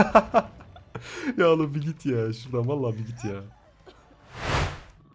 ya oğlum bir git ya. Şuradan vallahi bir git ya.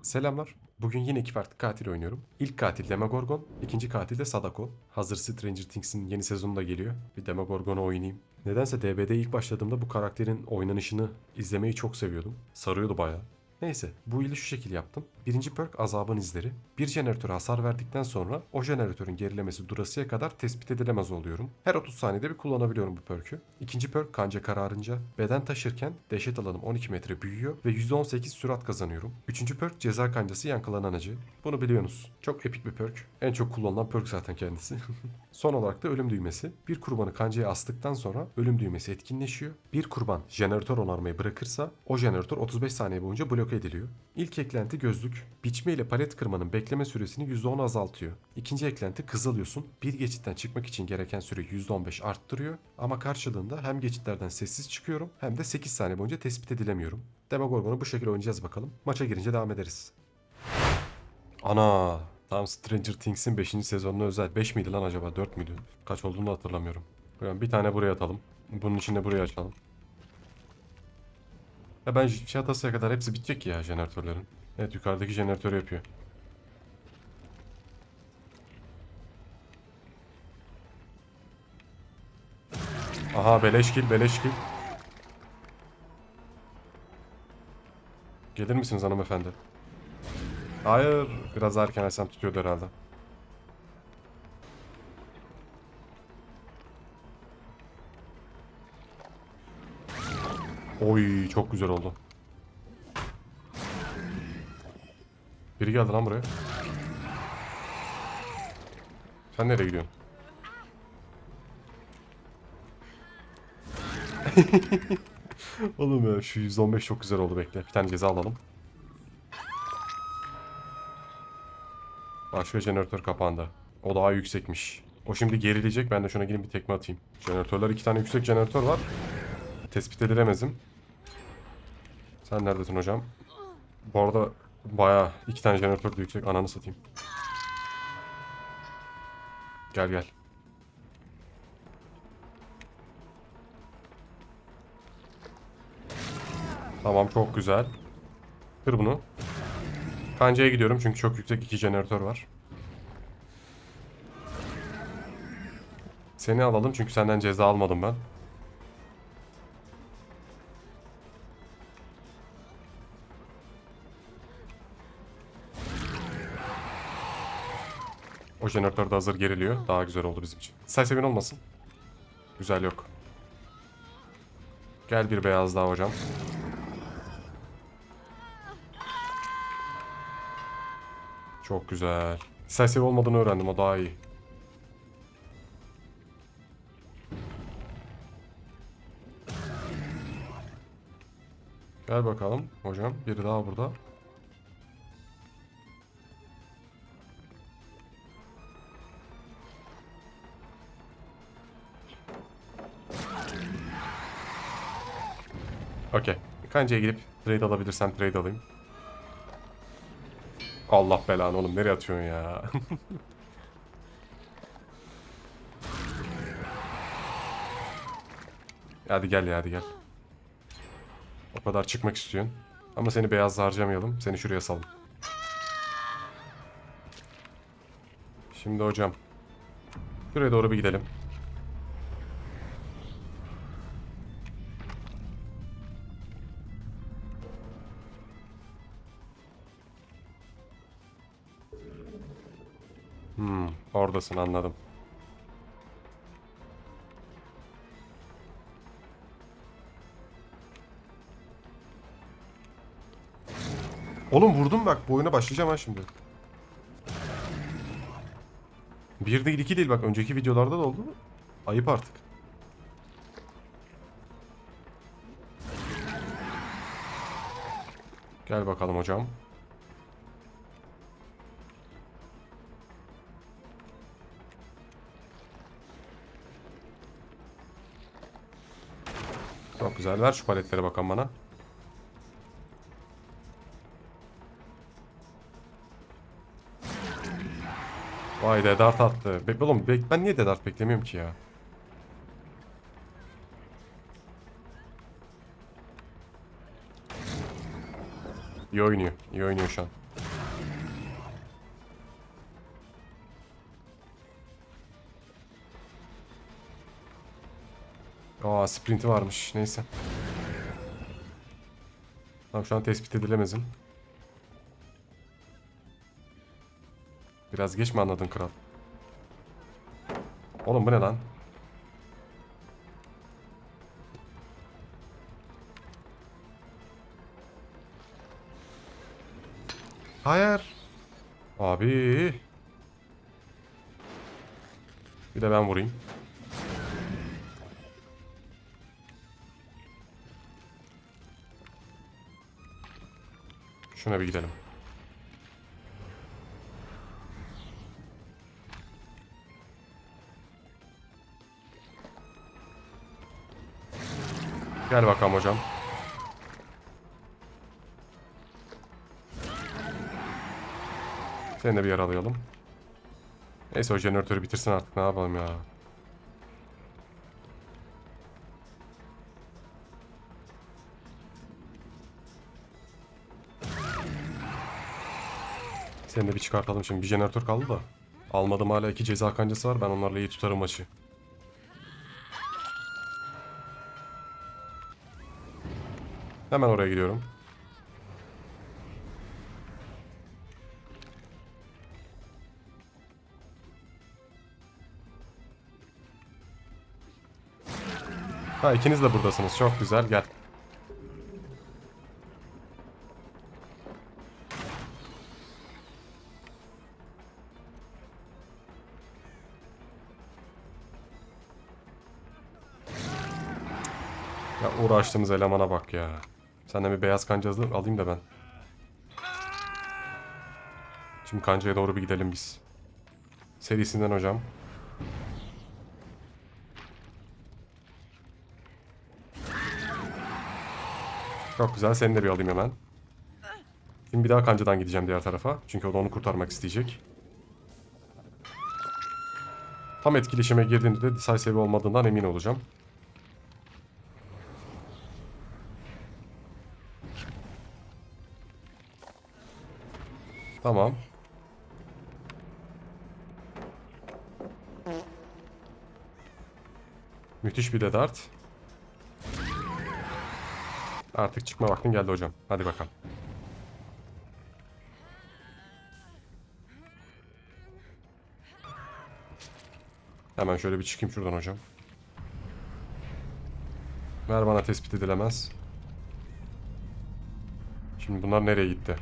Selamlar. Bugün yine iki farklı katil oynuyorum. İlk katil Demogorgon, ikinci katil de Sadako. Hazır Stranger Things'in yeni sezonu da geliyor. Bir Demogorgon'u oynayayım. Nedense DB'de ilk başladığımda bu karakterin oynanışını izlemeyi çok seviyordum. Sarıyordu bayağı. Neyse bu ili şu şekil yaptım. Birinci perk azabın izleri. Bir jeneratöre hasar verdikten sonra o jeneratörün gerilemesi durasıya kadar tespit edilemez oluyorum. Her 30 saniyede bir kullanabiliyorum bu perk'ü. İkinci perk kanca kararınca beden taşırken dehşet alanım 12 metre büyüyor ve %18 sürat kazanıyorum. Üçüncü perk ceza kancası yankılanan acı. Bunu biliyorsunuz. Çok epik bir perk. En çok kullanılan perk zaten kendisi. Son olarak da ölüm düğmesi. Bir kurbanı kancaya astıktan sonra ölüm düğmesi etkinleşiyor. Bir kurban jeneratör onarmayı bırakırsa o jeneratör 35 saniye boyunca bloke ediliyor. İlk eklenti gözlük. Biçme ile palet kırmanın bekleme süresini %10 azaltıyor. İkinci eklenti kızılıyorsun. Bir geçitten çıkmak için gereken süreyi %15 arttırıyor. Ama karşılığında hem geçitlerden sessiz çıkıyorum hem de 8 saniye boyunca tespit edilemiyorum. Demogorgon'u bu şekilde oynayacağız bakalım. Maça girince devam ederiz. Ana tam Stranger Things'in 5. sezonuna özel. 5 miydi lan acaba 4 müydü? Kaç olduğunu da hatırlamıyorum. Bir tane buraya atalım. Bunun içinde buraya açalım. Ya ben şey atasıya kadar hepsi bitecek ya jeneratörlerin. Evet yukarıdaki jeneratörü yapıyor. Aha beleş kill beleş kill. Gelir misiniz hanımefendi? Hayır. Biraz erken açsam tutuyordu herhalde. Oy çok güzel oldu. Biri geldi lan buraya. Sen nereye gidiyorsun? Oğlum ya şu 115 çok güzel oldu bekle. Bir tane ceza alalım. Başka jeneratör kapandı. O daha yüksekmiş. O şimdi gerileyecek. Ben de şuna gidip bir tekme atayım. Jeneratörler iki tane yüksek jeneratör var. Tespit edilemezim. Sen neredesin hocam? Bu arada bayağı iki tane jeneratör de yüksek. Ananı satayım. Gel gel. Tamam çok güzel. Kır bunu. Kancaya gidiyorum çünkü çok yüksek iki jeneratör var. Seni alalım çünkü senden ceza almadım ben. O jeneratör de hazır geriliyor. Daha güzel oldu bizim için. Say sevin olmasın. Güzel yok. Gel bir beyaz daha hocam. Çok güzel. Say olmadığını öğrendim o daha iyi. Gel bakalım hocam. Biri daha burada. Okey. Kancaya gidip trade alabilirsem trade alayım. Allah belanı oğlum nereye atıyorsun ya? hadi gel ya hadi gel. O kadar çıkmak istiyorsun. Ama seni beyazla harcamayalım. Seni şuraya salın. Şimdi hocam. Şuraya doğru bir gidelim. Oradasın anladım. Oğlum vurdum bak bu oyuna başlayacağım ha şimdi. Bir değil iki değil bak önceki videolarda da oldu. Ayıp artık. Gel bakalım hocam. Çok güzel. Ver şu paletlere bakalım bana. Vay dedart attı. Be oğlum be ben niye dedart beklemiyorum ki ya? İyi oynuyor. İyi oynuyor şu an. Aa sprinti varmış. Neyse. Tamam şu an tespit edilemezim. Biraz geç mi anladın kral? Oğlum bu ne lan? Hayır. Abi. Bir de ben vurayım. Şuna bir gidelim. Gel bakalım hocam. Seni de bir yaralayalım. Neyse o jeneratörü bitirsin artık ne yapalım ya. Seni de bir çıkartalım şimdi. Bir jeneratör kaldı da. Almadım hala iki ceza kancası var. Ben onlarla iyi tutarım maçı. Hemen oraya gidiyorum. Ha ikiniz de buradasınız. Çok güzel. Gel. Ya uğraştığımız elemana bak ya. Senden bir beyaz kancası alayım da ben. Şimdi kancaya doğru bir gidelim biz. Serisinden hocam. Çok güzel. Seni de bir alayım hemen. Şimdi bir daha kancadan gideceğim diğer tarafa. Çünkü o da onu kurtarmak isteyecek. Tam etkileşime girdiğinde de decisive olmadığından emin olacağım. Tamam. Müthiş bir de dart. Artık çıkma vaktin geldi hocam. Hadi bakalım. Hemen şöyle bir çıkayım şuradan hocam. Ver bana tespit edilemez. Şimdi bunlar nereye gitti?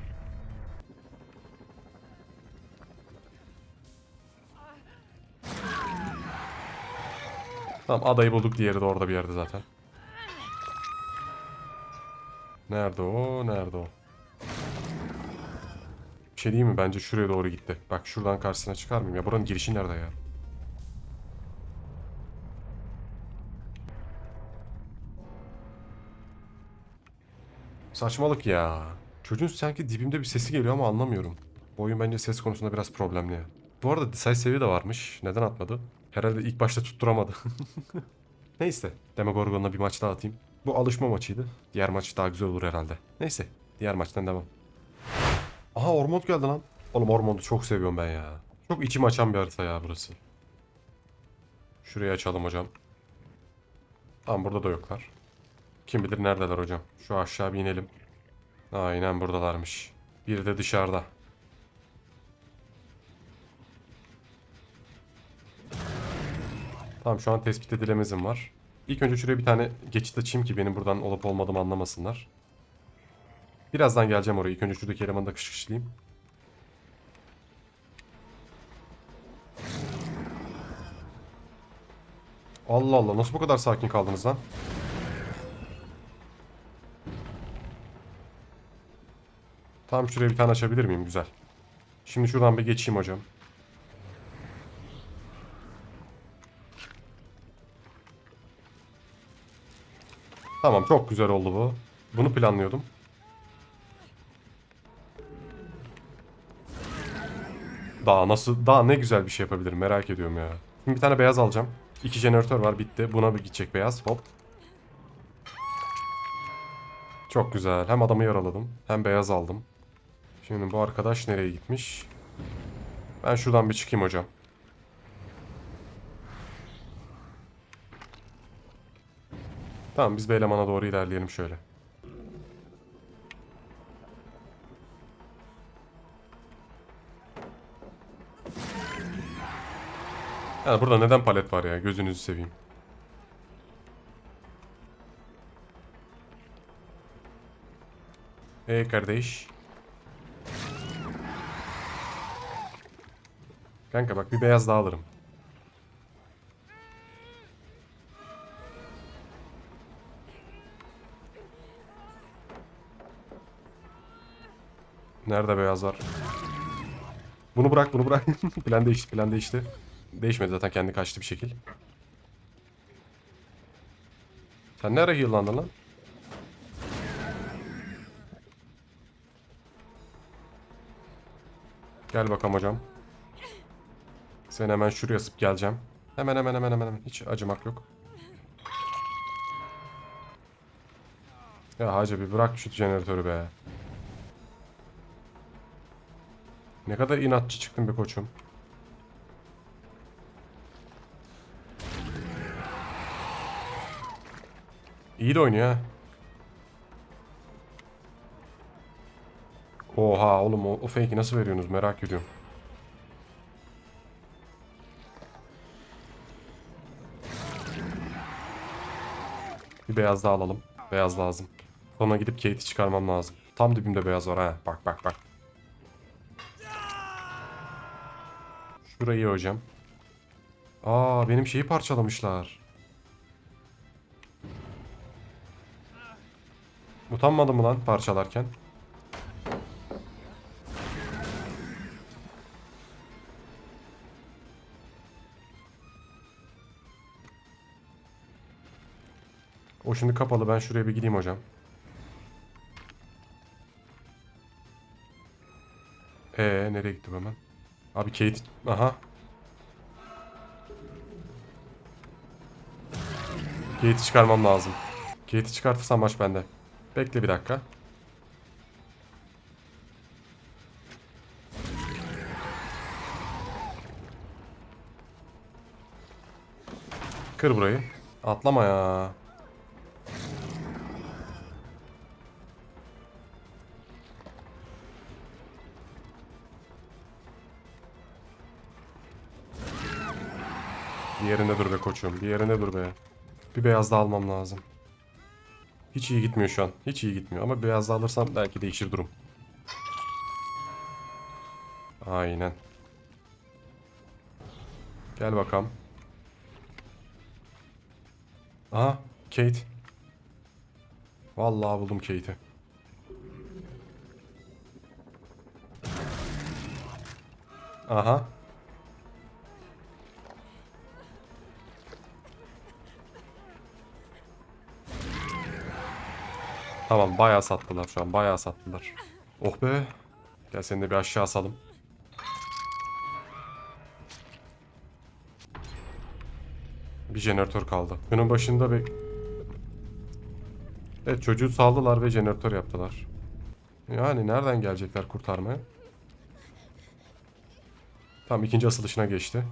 Tamam adayı bulduk diğeri de orada bir yerde zaten. Nerede o? Nerede o? Bir şey diyeyim mi? Bence şuraya doğru gitti. Bak şuradan karşısına çıkar mıyım? Ya buranın girişi nerede ya? Saçmalık ya. Çocuğun sanki dibimde bir sesi geliyor ama anlamıyorum. Bu oyun bence ses konusunda biraz problemli. Bu arada decisive seviye de varmış. Neden atmadı? Herhalde ilk başta tutturamadı. Neyse. Demogorgon'la bir maç daha atayım. Bu alışma maçıydı. Diğer maç daha güzel olur herhalde. Neyse. Diğer maçtan devam. Aha Ormond geldi lan. Oğlum Ormond'u çok seviyorum ben ya. Çok içim açan bir harita ya burası. Şurayı açalım hocam. Tamam burada da yoklar. Kim bilir neredeler hocam. Şu aşağı bir inelim. Aynen buradalarmış. Biri de dışarıda. Tamam şu an tespit edilemezim var. İlk önce şuraya bir tane geçit açayım ki benim buradan olup olmadığımı anlamasınlar. Birazdan geleceğim oraya. İlk önce şuradaki elemanı da kışkışlayayım. Allah Allah nasıl bu kadar sakin kaldınız lan? Tamam şuraya bir tane açabilir miyim? Güzel. Şimdi şuradan bir geçeyim hocam. Tamam çok güzel oldu bu. Bunu planlıyordum. Daha nasıl daha ne güzel bir şey yapabilirim merak ediyorum ya. Şimdi bir tane beyaz alacağım. İki jeneratör var bitti. Buna bir gidecek beyaz. Hop. Çok güzel. Hem adamı yaraladım hem beyaz aldım. Şimdi bu arkadaş nereye gitmiş? Ben şuradan bir çıkayım hocam. Tamam biz Beyleman'a doğru ilerleyelim şöyle. Yani burada neden palet var ya? Gözünüzü seveyim. Hey kardeş. Kanka bak bir beyaz daha alırım. Nerede beyaz var? Bunu bırak bunu bırak. plan değişti plan değişti. Değişmedi zaten kendi kaçtı bir şekil. Sen nereye yıllandın lan? Gel bakalım hocam. Seni hemen şuraya sıp geleceğim. Hemen hemen hemen hemen. hemen. Hiç acımak yok. Ya hacı bir bırak şu jeneratörü be. Ne kadar inatçı çıktın be koçum. İyi de oynuyor ha. Oha oğlum o, o fake'i nasıl veriyorsunuz merak ediyorum. Bir beyaz daha alalım. Beyaz lazım. Sonra gidip Kate'i çıkarmam lazım. Tam dibimde beyaz var ha. Bak bak bak. Şurayı hocam. Aa benim şeyi parçalamışlar. Utanmadı mı lan parçalarken? O şimdi kapalı. Ben şuraya bir gideyim hocam. Ee nereye gittim hemen? Abi Kate... Aha. Kate'i çıkarmam lazım. Kate'i çıkartırsam maç bende. Bekle bir dakika. Kır burayı. Atlama ya. Bir yerinde dur be koçum. Bir yerinde dur be. Bir beyaz da almam lazım. Hiç iyi gitmiyor şu an. Hiç iyi gitmiyor. Ama beyaz da alırsam belki değişir durum. Aynen. Gel bakalım. Aha. Kate. Vallahi buldum Kate'i. Aha. Tamam bayağı sattılar şu an bayağı sattılar. Oh be. Gel seni de bir aşağı asalım. Bir jeneratör kaldı. Günün başında bir... Evet çocuğu saldılar ve jeneratör yaptılar. Yani nereden gelecekler kurtarmaya? Tamam ikinci asılışına geçti.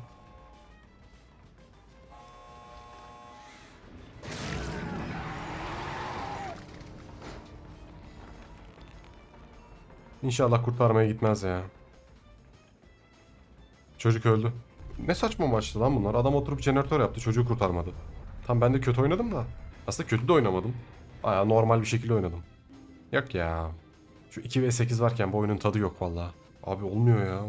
İnşallah kurtarmaya gitmez ya. Çocuk öldü. Ne saçma maçtı lan bunlar. Adam oturup jeneratör yaptı çocuğu kurtarmadı. Tam ben de kötü oynadım da. Aslında kötü de oynamadım. Baya normal bir şekilde oynadım. Yok ya. Şu 2 v 8 varken bu oyunun tadı yok valla. Abi olmuyor ya.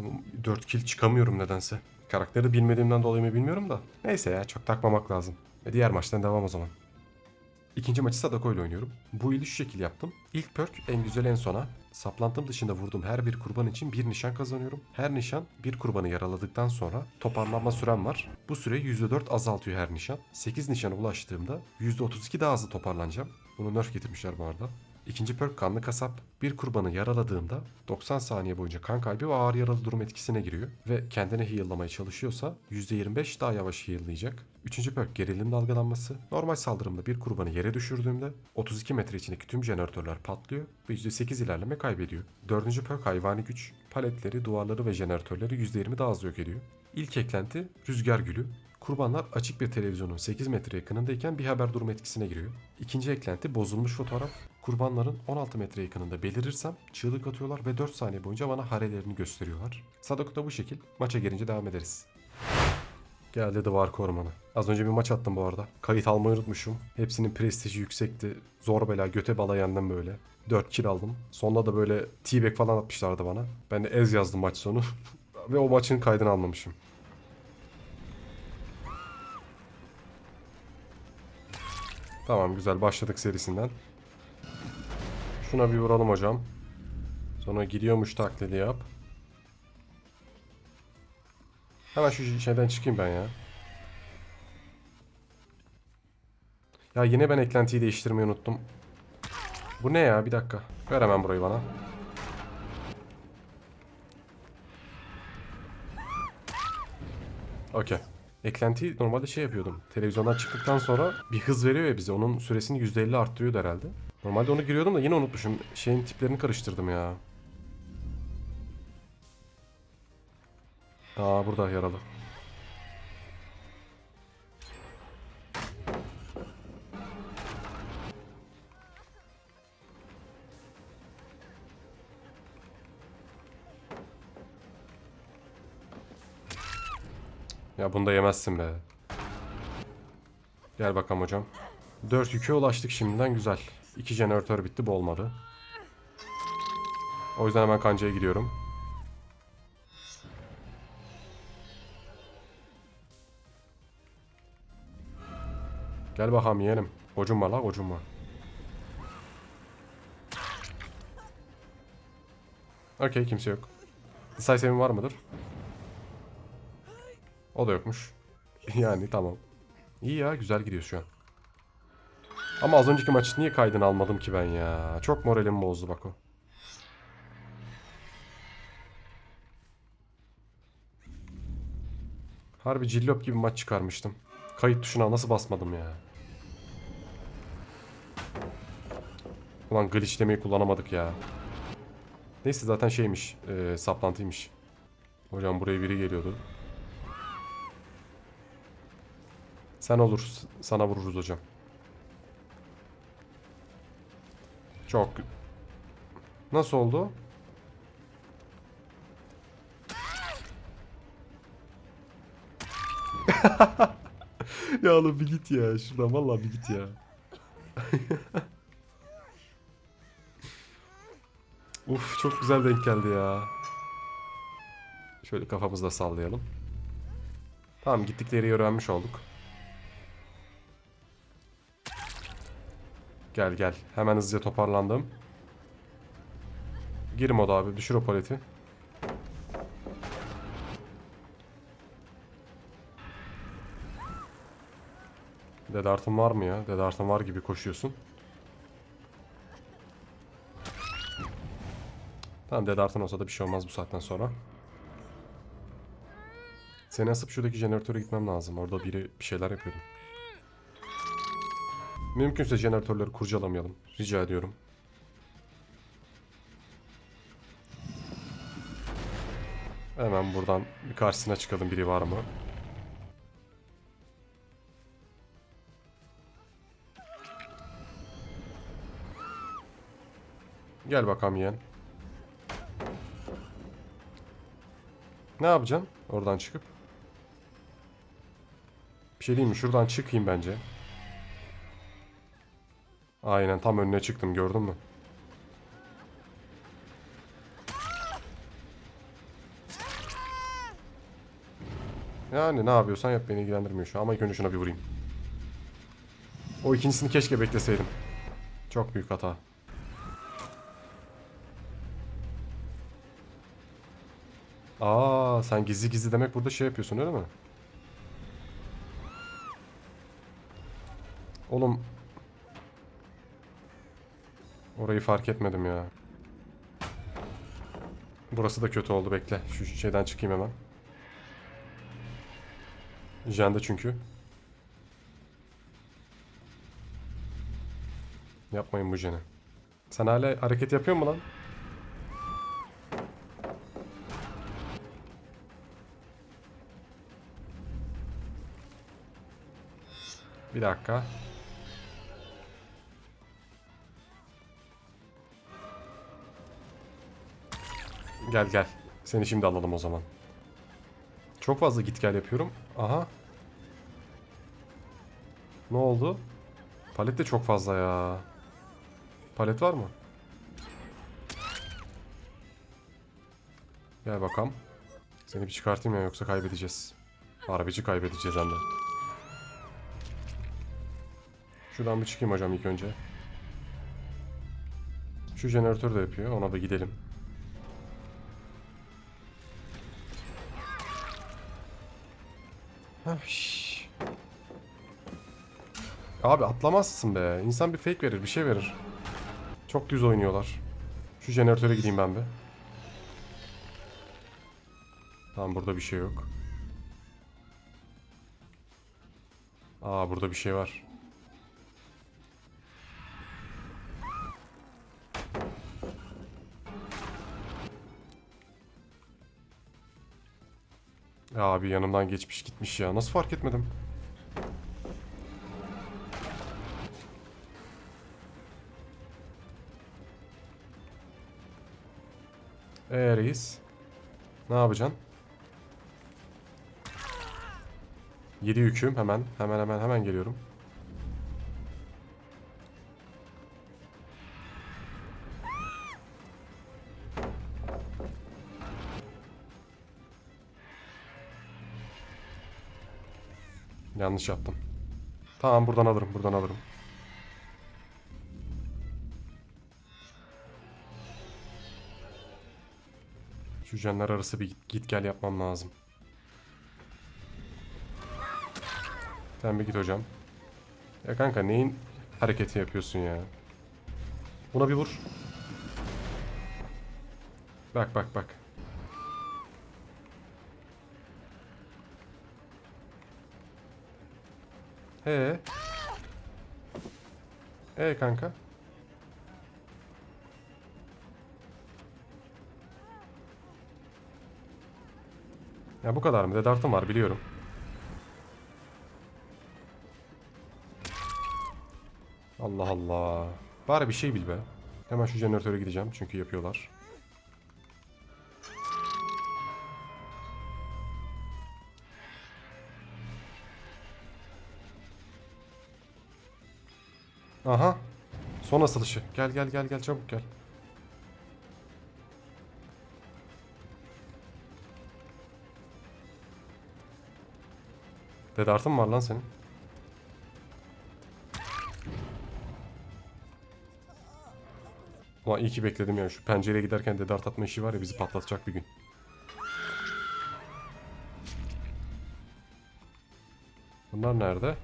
4 kill çıkamıyorum nedense. Karakteri bilmediğimden dolayı mı bilmiyorum da. Neyse ya çok takmamak lazım. E diğer maçtan devam o zaman. İkinci maçı Sadako ile oynuyorum. Bu ili şu şekil yaptım. İlk perk en güzel en sona. Saplantım dışında vurduğum her bir kurban için bir nişan kazanıyorum. Her nişan bir kurbanı yaraladıktan sonra toparlanma sürem var. Bu süre %4 azaltıyor her nişan. 8 nişana ulaştığımda %32 daha hızlı toparlanacağım. Bunu nerf getirmişler bu arada. İkinci perk kanlı kasap. Bir kurbanı yaraladığında 90 saniye boyunca kan kaybı ve ağır yaralı durum etkisine giriyor. Ve kendini heal'lamaya çalışıyorsa %25 daha yavaş heal'layacak. Üçüncü perk gerilim dalgalanması. Normal saldırımda bir kurbanı yere düşürdüğümde 32 metre içindeki tüm jeneratörler patlıyor ve %8 ilerleme kaybediyor. Dördüncü perk hayvani güç. Paletleri, duvarları ve jeneratörleri %20 daha az yok ediyor. İlk eklenti rüzgar gülü. Kurbanlar açık bir televizyonun 8 metre yakınındayken bir haber durum etkisine giriyor. İkinci eklenti bozulmuş fotoğraf. Kurbanların 16 metre yakınında belirirsem çığlık atıyorlar ve 4 saniye boyunca bana harelerini gösteriyorlar. Sadako da bu şekil. Maça gelince devam ederiz. Geldi duvar korumanı. Az önce bir maç attım bu arada. Kayıt almayı unutmuşum. Hepsinin prestiji yüksekti. Zor bela göte bala yendim böyle. 4 kill aldım. Sonunda da böyle T-back falan atmışlardı bana. Ben de ez yazdım maç sonu. ve o maçın kaydını almamışım. Tamam güzel başladık serisinden. Şuna bir vuralım hocam. Sonra gidiyormuş taklidi yap. Hemen şu şeyden çıkayım ben ya. Ya yine ben eklentiyi değiştirmeyi unuttum. Bu ne ya? Bir dakika. Ver hemen burayı bana. Okey. Eklentiyi normalde şey yapıyordum. Televizyondan çıktıktan sonra bir hız veriyor ya bize. Onun süresini %50 arttırıyordu herhalde. Normalde onu giriyordum da yine unutmuşum. Şeyin tiplerini karıştırdım ya. Aa burada yaralı. Ya bunu da yemezsin be. Gel bakalım hocam. 4 yüke ulaştık şimdiden güzel. 2 jeneratör bitti bu olmadı. O yüzden hemen kancaya gidiyorum. Gel bakalım yeğenim. Kocun var la kocun var. Okey kimse yok. Decisive'in var mıdır? O da yokmuş. yani tamam. İyi ya güzel gidiyor şu an. Ama az önceki maçı niye kaydını almadım ki ben ya? Çok moralim bozdu bak o. Harbi cillop gibi maç çıkarmıştım. Kayıt tuşuna nasıl basmadım ya? Ulan glitchlemeyi kullanamadık ya. Neyse zaten şeymiş, e, saplantıymış. Hocam buraya biri geliyordu. Sen olur, sana vururuz hocam. Çok. Nasıl oldu? ya oğlum bir git ya. Şuradan vallahi bir git ya. Uf çok güzel denk geldi ya. Şöyle kafamızda sallayalım. Tamam gittikleri yeri öğrenmiş olduk. Gel gel. Hemen hızlıca toparlandım. Gir moda abi. Düşür o paleti. Dedartın var mı ya? Dedartın var gibi koşuyorsun. Tamam dedartın olsa da bir şey olmaz bu saatten sonra. Seni asıp şuradaki jeneratöre gitmem lazım. Orada biri bir şeyler yapıyordu. Mümkünse jeneratörleri kurcalamayalım. Rica ediyorum. Hemen buradan bir karşısına çıkalım biri var mı? Gel bakalım yeğen. Ne yapacaksın oradan çıkıp? Bir şey diyeyim mi? Şuradan çıkayım bence. Aynen tam önüne çıktım gördün mü? Yani ne yapıyorsan yap beni ilgilendirmiyor şu an ama ilk önce şuna bir vurayım. O ikincisini keşke bekleseydim. Çok büyük hata. Aa sen gizli gizli demek burada şey yapıyorsun öyle mi? Oğlum Orayı fark etmedim ya. Burası da kötü oldu bekle. Şu şeyden çıkayım hemen. Jende çünkü. Yapmayın bu jene. Sen hala hareket yapıyor mu lan? Bir dakika. Gel gel. Seni şimdi alalım o zaman. Çok fazla git gel yapıyorum. Aha. Ne oldu? Palet de çok fazla ya. Palet var mı? Gel bakalım. Seni bir çıkartayım ya yoksa kaybedeceğiz. Harbici kaybedeceğiz hem de. Şuradan bir çıkayım hocam ilk önce. Şu jeneratör de yapıyor. Ona da gidelim. Abi atlamazsın be. İnsan bir fake verir, bir şey verir. Çok düz oynuyorlar. Şu jeneratöre gideyim ben bir. Tamam burada bir şey yok. Aa burada bir şey var. Abi yanımdan geçmiş gitmiş ya. Nasıl fark etmedim? Ee reis. Ne yapacaksın? 7 yüküm hemen. Hemen hemen hemen geliyorum. Yanlış yaptım. Tamam buradan alırım buradan alırım. Şu canlar arası bir git, git gel yapmam lazım. Sen bir git hocam. Ya kanka neyin hareketi yapıyorsun ya? Buna bir vur. Bak bak bak. Ee? Ee kanka? Ya bu kadar mı? Dedartım var biliyorum. Allah Allah. Bari bir şey bil be. Hemen şu jeneratöre gideceğim çünkü yapıyorlar. Son asılışı. Gel gel gel gel çabuk gel. Dedartın var lan senin. Ulan iyi ki bekledim ya. Şu pencereye giderken dedart atma işi var ya bizi patlatacak bir gün. Bunlar nerede?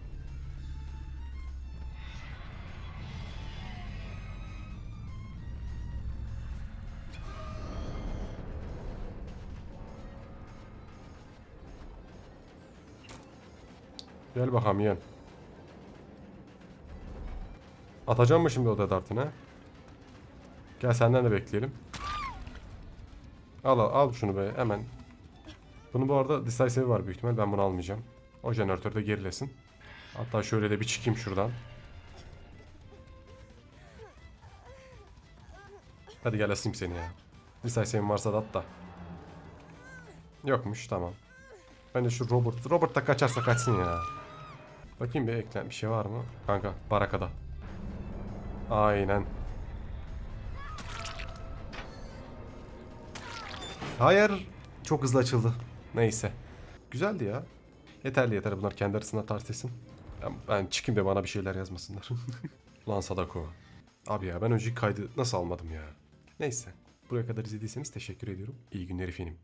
Gel bakalım yeğen. Atacağım mı şimdi o dedartını? Gel senden de bekleyelim. Al al, al şunu be hemen. Bunun bu arada decisive var büyük ihtimal. Ben bunu almayacağım. O jeneratör de gerilesin. Hatta şöyle de bir çıkayım şuradan. Hadi gel asayım seni ya. Decisive'in varsa da at da. Yokmuş tamam. Ben de şu Robert. Robert da kaçarsa kaçsın ya. Bakayım bir eklen bir şey var mı? Kanka barakada. Aynen. Hayır. Çok hızlı açıldı. Neyse. Güzeldi ya. Yeterli yeter bunlar kendi arasında tartışsın. Ben, ben çıkayım da bana bir şeyler yazmasınlar. Lan Sadako. Abi ya ben önceki kaydı nasıl almadım ya. Neyse. Buraya kadar izlediyseniz teşekkür ediyorum. İyi günler efendim.